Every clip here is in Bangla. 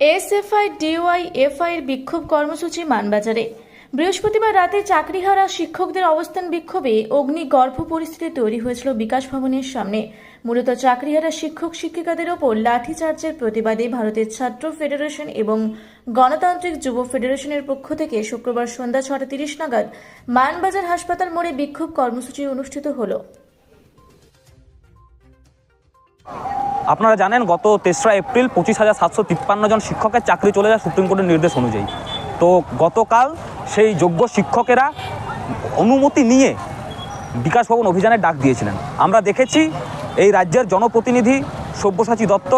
এসএফআই, ডিওয়াই, এফআই এর বিক্ষোভ কর্মসূচি মানবাজারে। বৃহস্পতিবার রাতে চাকরিহারা শিক্ষকদের অবস্থান বিক্ষোভে অগ্নিগর্ভ পরিস্থিতি তৈরি হয়েছিল বিকাশ ভবনের সামনে। মূলত চাকরিহারা শিক্ষক শিক্ষিকাদের ওপর লাঠিচার্জের প্রতিবাদে ভারতের ছাত্র ফেডারেশন এবং গণতান্ত্রিক যুব ফেডারেশনের পক্ষ থেকে শুক্রবার সন্ধ্যা ছটা তিরিশ নাগাদ মানবাজার হাসপাতাল মোড়ে বিক্ষোভ কর্মসূচি অনুষ্ঠিত হলো। আপনারা জানেন গত তেসরা এপ্রিল পঁচিশ হাজার সাতশো তিপ্পান্ন জন শিক্ষকের চাকরি চলে যায় সুপ্রিম কোর্টের নির্দেশ অনুযায়ী। তো গতকাল সেই যোগ্য শিক্ষকেরা অনুমতি নিয়ে বিকাশ ভবন অভিযানের ডাক দিয়েছিলেন। আমরা দেখেছি এই রাজ্যের জনপ্রতিনিধি সব্যসাচী দত্ত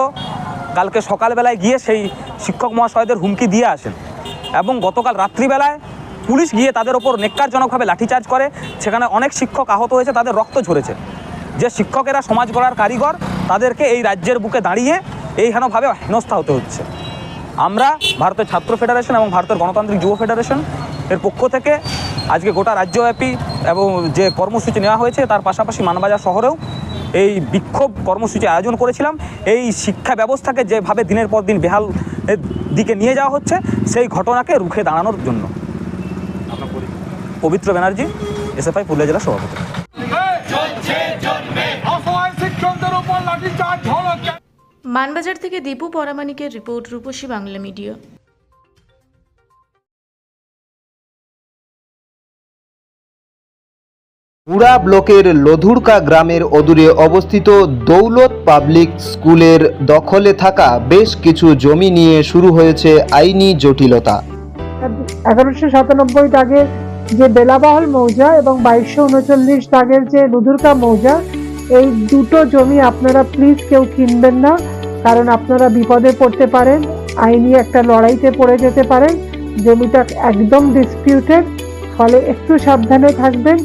কালকে সকালবেলায় গিয়ে সেই শিক্ষক মহাশয়দের হুমকি দিয়ে আসেন এবং গতকাল রাত্রিবেলায় পুলিশ গিয়ে তাদের ওপর নেককারজনকভাবে লাঠিচার্জ করে। সেখানে অনেক শিক্ষক আহত হয়েছে, তাদের রক্ত ঝরেছে। যে শিক্ষকেরা সমাজ গড়ার কারিগর তাদেরকে এই রাজ্যের বুকে দাঁড়িয়ে এই হেনভাবে হেনস্থা হতে হচ্ছে। আমরা ভারতের ছাত্র ফেডারেশন এবং ভারতের গণতান্ত্রিক যুব ফেডারেশন এর পক্ষ থেকে আজকে গোটা রাজ্যব্যাপী এবং যে কর্মসূচি নেওয়া হয়েছে তার পাশাপাশি মানবাজার শহরেও এই বিক্ষোভ কর্মসূচি আয়োজন করেছিলাম। এই শিক্ষা ব্যবস্থাকে যেভাবে দিনের পর দিন বেহাল এর দিকে নিয়ে যাওয়া হচ্ছে সেই ঘটনাকে রুখে দাঁড়ানোর জন্য। পবিত্র ব্যানার্জি এসএফআই পুরুলিয়া জেলার সভাপতি। মানবাজার থেকে দীপু পরামানিকের রিপোর্ট রূপসী বাংলা মিডিয়া। পুরা ব্লকের লধুরকা গ্রামের অদূরে অবস্থিত দৌলত পাবলিক স্কুলের দখলে থাকা বেশ কিছু জমি নিয়ে শুরু হয়েছে আইনি জটিলতা। এগারোশো সাতানব্বই দাগের যে বেলাবাহল মৌজা এবং বাইশশো উনচল্লিশ দাগের যে লুধুরকা মৌজা এই দুটো জমি আপনারা প্লিজ কেউ কিনবেন না। কারণ আপনারা বিপদে পড়তে পারেন, আইনি একটা লড়াইতে পড়ে যেতে পারেন, জমিটা একদম ডিসপিউটেড ফলে একটু সাবধানে থাকবেন।